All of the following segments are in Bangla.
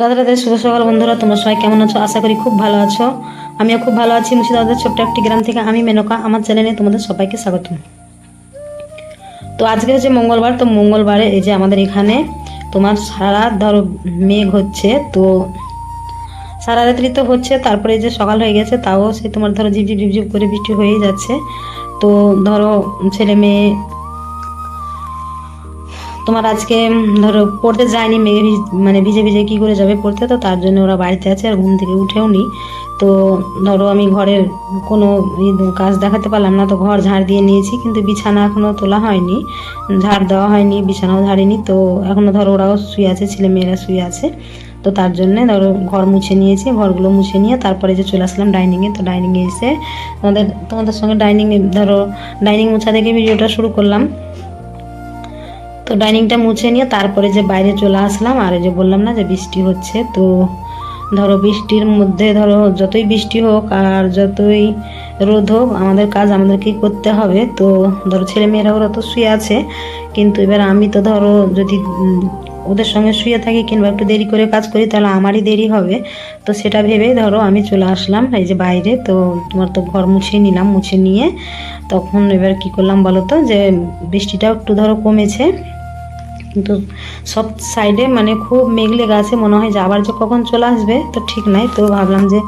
রাধে রাধে, শুভ সকাল বন্ধুরা, তোমরা সবাই কেমন আছো? আশা করি খুব ভালো আছো। আমিও খুব ভালো আছি। মুর্শিদাবাদের ছোট্ট একটি গ্রাম থেকে আমি মেনকা, আমার চ্যানেলে তোমাদের সবাইকে স্বাগত তো আজকে হচ্ছে মঙ্গলবার, তো মঙ্গলবারে এই যে আমাদের এখানে তোমার সারা ধরো মেঘ হচ্ছে, তো সারা রাত্রি তো হচ্ছে, তারপরে যে সকাল হয়ে গেছে, তাও সে তোমার ধরো ঝিপঝিপ ঝিপঝিপ করে বৃষ্টি হয়েই যাচ্ছে। তো ধরো ছেলে মেয়ে তোমার আজকে ধরো পড়তে যায়নি, মেঘে মানে ভিজে ভিজে কি করে যাবে পড়তে? তো তার জন্য ওরা বাড়িতে আছে আর ঘুম থেকে উঠেও নি। তো ধরো আমি ঘরের কোনো কাজ দেখাতে পারলাম না, তো ঘর ঝাড় দিয়ে নিয়েছি, কিন্তু বিছানা এখনও তোলা হয়নি। ঝাড় দেওয়া হয়নি, বিছানাও ঝাড়িনি। তো এখনও ধরো ওরাও শুয়ে আছে, ছেলে মেয়েরা শুয়ে আছে। তো তার জন্যে ধরো ঘর মুছে নিয়েছি, ঘরগুলো মুছে নিয়ে তারপরে যে চলে আসলাম ডাইনিংয়ে। তো ডাইনিংয়ে এসে তোমাদের তোমাদের সঙ্গে ডাইনিংয়ে, ধরো ডাইনিং মোছা থেকে ভিডিওটা শুরু করলাম। তো ডাইনিংটা মুছে নিয়ে তারপরে যে বাইরে চলে আসলাম, আর যে বললাম না যে বৃষ্টি হচ্ছে, তো ধরো বৃষ্টির মধ্যে ধরো যতই বৃষ্টি হোক আর যতই রোদ হোক, আমাদের কাজ আমাদেরকেই করতে হবে। তো ধরো ছেলে মেয়েরা ওরা তো শুয়ে আছে, কিন্তু এবার আমি তো ধরো যদি ওদের সঙ্গে শুয়ে থাকি কিংবা একটু দেরি করে কাজ করি, তাহলে আমারই দেরি হবে। তো সেটা ভেবেই ধরো আমি চলে আসলাম, এই যে বাইরে। তো তোমার তো ঘর মুছে নিলাম, মুছে নিয়ে। তখন এবার কি করলাম বলো তো, যে বৃষ্টিটাও একটু ধরো কমেছে। কিন্তু সব সাইডে মানে খুব মেঘলে লেগে আছে, মনে হয় যে আবার যে কখন চলে আসবে, তো ঠিক নাই। তো ভাবলাম যে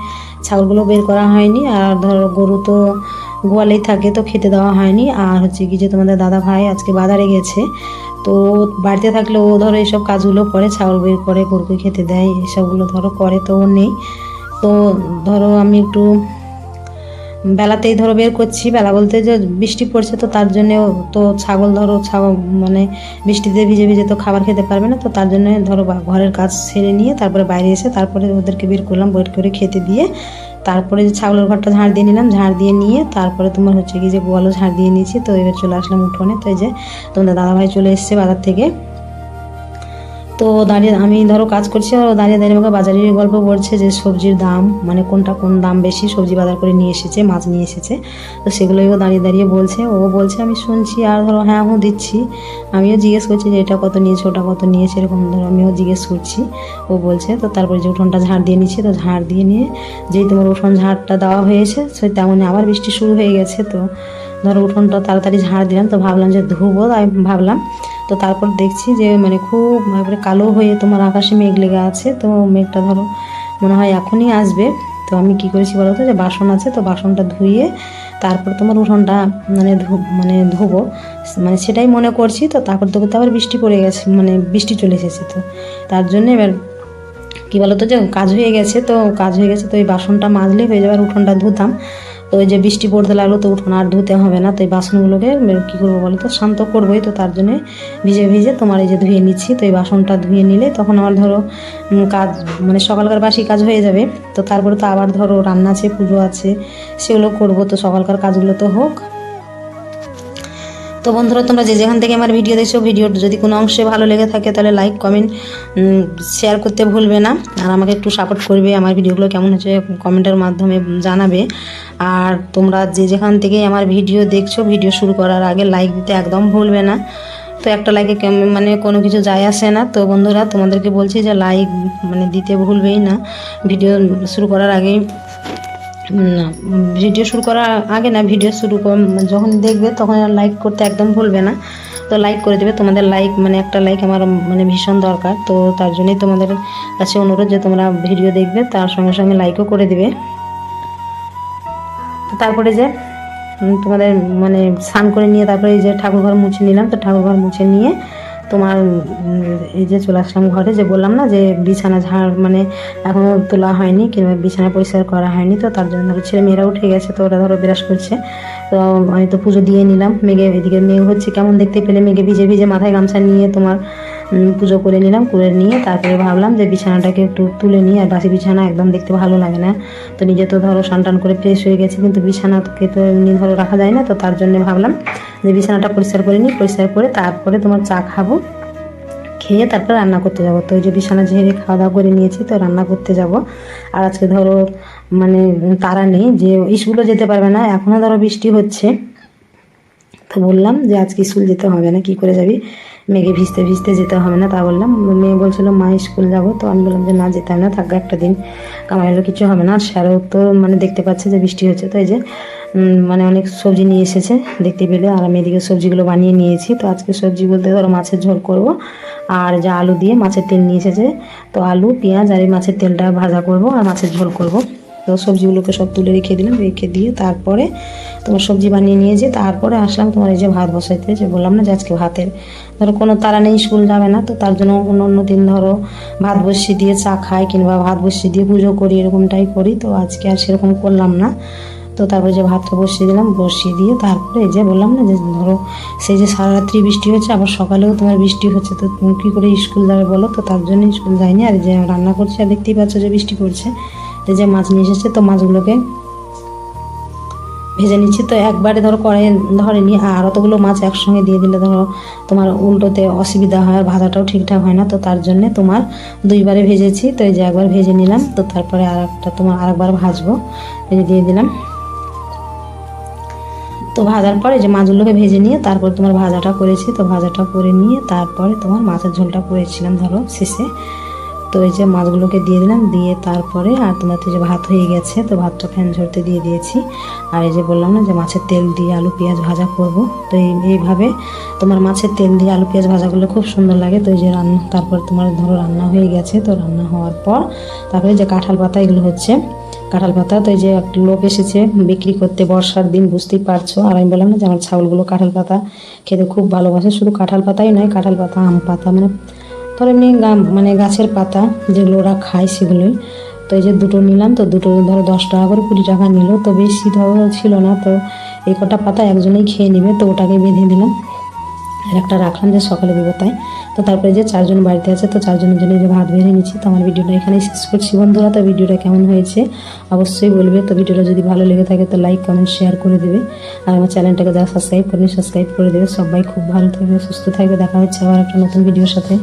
ছাগলগুলো বের করা হয়নি, আর ধরো গরু তো গোয়ালেই থাকে, তো খেতে দেওয়া হয়নি। আর হচ্ছে কি যে তোমাদের দাদা ভাই আজকে বাজারে গেছে। তো বাড়িতে থাকলে ও ধরো এইসব কাজগুলো করে, ছাগল বের করে গরুকে খেতে দেয়, এসবগুলো ধরো করে তো ও নেই। তো ধরো আমি একটু বেলাতেই ধরো বের করছি, বেলা বলতে যে বৃষ্টি পড়ছে তো তার জন্য তো ছাগল ধরো ছাগল মানে বৃষ্টিতে ভিজে ভিজে তো খাবার খেতে পারবে না, তো তার জন্য ধরো ঘরের কাজ সেরে নিয়ে তারপরে বাইরে এসে তারপরে ওদেরকে বের করলাম, বের করে খেতে দিয়ে তারপরে যে ছাগলের ঘরটা ঝাড় দিয়ে নিলাম, ঝাড় দিয়ে নিয়ে তারপরে তোমার হচ্ছে কি যে গোয়ালও ঝাড় দিয়ে নিয়েছি, তো এবার চলে আসলাম উঠোনে। তো এই যে তোমাদের দাদাভাই চলে এসছে বাজার থেকে। তো দাঁড়িয়ে আমি ধরো কাজ করছি আর দাঁড়িয়ে দাঁড়িয়ে আমাকে বাজারের গল্প বলছে যে সবজির দাম মানে কোনটা কোন দাম বেশি, সবজি বাজার করে নিয়ে এসেছে, মাছ নিয়ে এসেছে। তো সেগুলোই ও দাঁড়িয়ে দাঁড়িয়ে বলছে। ও বলছে, আমি শুনছি আর ধরো হ্যাঁ হুঁ দিচ্ছি। আমিও জিজ্ঞেস করছি যে, এটা কত নিয়েছে, ওটা কত নিয়েছে? এরকম ধরো আমিও জিজ্ঞেস করছি। ও বলছে, তো তারপরে যে উঠোনটা ঝাড় দিয়ে নিচ্ছি, তো ঝাড় দিয়ে নিয়ে যেই তোমার উঠোন ঝাড়টা দেওয়া হয়েছে, সেই তেমনই আবার বৃষ্টি শুরু হয়ে গেছে। তো ধরো উঠোনটা তাড়াতাড়ি ঝাড় দিলাম, তো ভাবলাম যে ধুবো, তাই ভাবলাম তো তারপর দেখছি যে মানে খুব একবারে কালো হয়ে তোমার আকাশে মেঘ লেগে আছে। তো মেঘটা ধরো, মনে হয় এখনই আসবে। তো আমি কি করেছি বলো তো যে, বাসন আছে তো বাসনটা ধুয়ে তারপর তোমার উঠোনটা মানে মানে ধুবো। মানে সেটাই মনে করছি তো, তারপর তো আবার বৃষ্টি পড়ে গেছে মানে বৃষ্টি চলে এসেছে তো। তার জন্য এবার কী বলতো যে, কাজ হয়ে গেছে তো, কাজ হয়ে গেছে তো এই বাসনটা মাজলে হয়ে যাবে আর উঠোনটা ধুতাম। তো ওই যে বৃষ্টি পড়তে লাগল তো উঠোন আর ধুতে হবে না, তো এই বাসনগুলোকে কী করব বলো তো? শান্ত করবোই তো, তার জন্যে ভিজে ভিজে তোমার এই যে ধুয়ে নিচ্ছি, তো এই বাসনটা ধুয়ে নিলে তখন আমার ধরো কাজ মানে সকালকার বাসি কাজ হয়ে যাবে, তো তারপরে তো আবার ধরো রান্না আছে, পুজো আছে, সেগুলো করব তো সকালকার কাজগুলো তো হোক। তো বন্ধুরা, তোমরা যে যেখান থেকে আমার ভিডিও দেখছ ভিডিও যদি কোনো অংশে ভালো লেগে থাকে, তাহলে লাইক কমেন্ট শেয়ার করতে ভুলবে না। আর আমাকে একটু সাপোর্ট করবে, আমার ভিডিওগুলো কেমন হচ্ছে কমেন্টের মাধ্যমে জানাবে। আর তোমরা যে যেখান থেকে আমার ভিডিও দেখছ ভিডিও শুরু করার আগে লাইক দিতে একদম ভুলবে না। তো একটা লাইকে মানে কোনো কিছু যায় আসে না। তো বন্ধুরা, তোমাদেরকে বলছি যে লাইক মানে দিতে ভুলবেই না। ভিডিও শুরু করার আগেই ভিডিও শুরু করার আগে না ভিডিও শুরু যখন দেখবে তখন লাইক করতে একদম ভুলবে না। তো লাইক করে দেবে, তোমাদের লাইক মানে একটা লাইক আমার মানে ভীষণ দরকার। তো তার জন্যই তোমাদের কাছে অনুরোধ যে তোমরা ভিডিও দেখবে, তার সঙ্গে সঙ্গে লাইকও করে দেবে। তো তারপরে যে তোমাদের মানে স্নান করে নিয়ে তারপরে এই যে ঠাকুর ঘর মুছে নিলাম, তো ঠাকুর ঘর মুছে নিয়ে তোমার এই যে চলে আসলাম ঘরে, যে বললাম না যে বিছানা ঝাড় মানে এখনও তোলা হয়নি, কিংবা বিছানা পরিষ্কার করা হয়নি, তো তার জন্য ধরো ছেলে মেয়েরা উঠে গেছে, তো ওরা ধরো ব্রাশ করছে। তো আমি তো পুজো দিয়ে নিলাম। মেঘে, এদিকে মেঘ হচ্ছে, কেমন দেখতে পেলে মেঘে ভিজে ভিজে মাথায় গামছা নিয়ে তোমার পুজো করে নিলাম, করে নিয়ে তারপরে ভাবলাম যে বিছানাটাকে একটু তুলে নিই, আর বাসি বিছানা একদম দেখতে ভালো লাগে না। তো নিজে তো ধরো স্নান টান করে ফ্রেশ হয়ে গেছে, কিন্তু বিছানাকে তো এমনি ধরো রাখা যায় না, তো তার জন্য ভাবলাম যে বিছানাটা পরিষ্কার করে নিই, পরিষ্কার করে তারপরে তোমার চা খাব, খেয়ে তারপর রান্না করতে যাব। তো ওই যে বিছানা ঝেড়ে খাওয়া দাওয়া করে নিয়েছি, তো রান্না করতে যাব। আর আজকে ধরো মানে তারা নেই, যে স্কুলও যেতে পারবে না এখনও ধরো বৃষ্টি হচ্ছে। তো বললাম যে আজকে স্কুল যেতে হবে না, কি করে যাবি? মেঘে ভিজতে ভিজতে যেতে হবে না, তা বললাম। মেয়ে বলছিল, মা, স্কুল যাব। তো আমি বললাম যে, না যেতে হবে না, থাকবে একটা দিন। কামাইলো কিছু হবে না। আর স্যারও তো মানে দেখতে পাচ্ছে যে বৃষ্টি হচ্ছে। তো এই যে মানে অনেক সবজি নিয়ে এসেছে, দেখতে পেলে। আর আমি এদিকে সবজিগুলো বানিয়ে নিয়েছি। তো আজকে সবজি বলতে ধরো মাছের ঝোল করব। আর যা আলু দিয়ে মাছের তেল নিয়ে এসেছে, তো আলু, পেঁয়াজ আর এই মাছের তেলটা ভাজা করব আর মাছের ঝোল করব। তো সবজিগুলোকে সব তুলে রেখে দিলাম, রেখে দিয়ে তারপরে তোমার সবজি বানিয়ে নিয়ে যে তারপরে আসলাম তোমার এই যে ভাত বসাইতে, যে বললাম না যে আজকে ভাতের। ধরো কোনো তারা নেই, স্কুল যাবে না, তো তার জন্য অন্য অন্য দিন ধরো ভাত বসিয়ে দিয়ে চা খাই কিংবা ভাত বসিয়ে দিয়ে পুজো করি, এরকমটাই করি। তো আজকে আর সেরকম করলাম না। তো তারপরে যে ভাতটা বসিয়ে দিলাম, বসিয়ে দিয়ে তারপরে এই যে বললাম না যে ধরো সেই যে সারা রাত্রি বৃষ্টি হচ্ছে আবার সকালেও তোমার বৃষ্টি হচ্ছে, তো তুমি কী করে স্কুল যাবে বলো? তো তার জন্য স্কুল যাইনি, আর যে রান্না করছে, আর দেখতেই পাচ্ছ যে বৃষ্টি পড়ছে। এই যে মাছ নিয়ে এসেছে, তো মাছগুলোকে ভেজে নিচ্ছি। তো একবারে ধরো কড়াই ধরেনি, আর অতগুলো মাছ একসঙ্গে দিয়ে দিলে ধরো তোমার উল্টোতে অসুবিধা হয়, আর ভাজাটাও ঠিকঠাক হয় না। তো তার জন্যে তোমার দুইবারে ভেজেছি। তো এই যে একবার ভেজে নিলাম, তো তারপরে আর একটা তোমার আরেকবার ভাজবো। ভেজে দিয়ে দিলাম। তো ভাজার পরে যে মাছগুলোকে ভেজে নিয়ে তারপর তোমার ভাজাটা করেছি। তো ভাজাটা করে নিয়ে তারপরে তোমার মাছের ঝোলটা করেছিলাম ধরো শেষে। তো এই যে মাছগুলোকে দিয়ে দিলাম, দিয়ে তারপরে আর তোমার তো যে ভাত হয়ে গেছে, তো ভাতটা ফ্যান ঝরতে দিয়ে দিয়েছি। আর এই যে বললাম না যে মাছের তেল দিয়ে আলু, পেঁয়াজ ভাজা করব। তো এই, এইভাবে তোমার মাছের তেল দিয়ে আলু, পেঁয়াজ ভাজা করলে খুব সুন্দর লাগে। তো এই যে রান্না, তারপর তোমার ধরো রান্না হয়ে গেছে, তো রান্না হওয়ার পর তারপরে যে কাঁঠাল পাতা, এগুলো হচ্ছে কাঁঠাল পাতা। তো এই যে একটা লোক এসেছে বিক্রি করতে, বর্ষার দিন, বুঝতেই পারছ। আর আমি বললাম না যে আমার ছাগলগুলো কাঁঠাল পাতা খেতে খুব ভালোবাসে। শুধু কাঁঠাল পাতাই নয়, কাঁঠাল পাতা, আম পাতা মানে ধর এমনি মানে গাছের পাতা যেগুলো ওরা খায় সেগুলোই। তো এই যে দুটো নিলাম, তো দুটো ধরো দশ টাকা করে কুড়ি টাকা নিল, তো বেশি ধরো ছিল না, তো এই কটা পাতা একজনেই খেয়ে নেবে, তো ওটাকে বেঁধে দিলাম। আর একটা রাখলাম যে সকালে দেবো তাই। তো তারপরে যে চারজন বাড়িতে আছে, তো চারজনের জন্য যে ভাত বেড়ে নিচ্ছি, তো আমার ভিডিওটা এখানেই শেষ করছি। বন্ধুরা, তো ভিডিওটা কেমন হয়েছে অবশ্যই বলবে। তো ভিডিওটা যদি ভালো লেগে থাকে, তো লাইক কমেন্ট শেয়ার করে দেবে। আর আমার চ্যানেলটাকে যারা সাবস্ক্রাইব করেনি সাবস্ক্রাইব করে দেবে। সবাই খুব ভালো থাকবে, সুস্থ থাকবে। দেখা হচ্ছে আবার একটা নতুন ভিডিওর সাথে।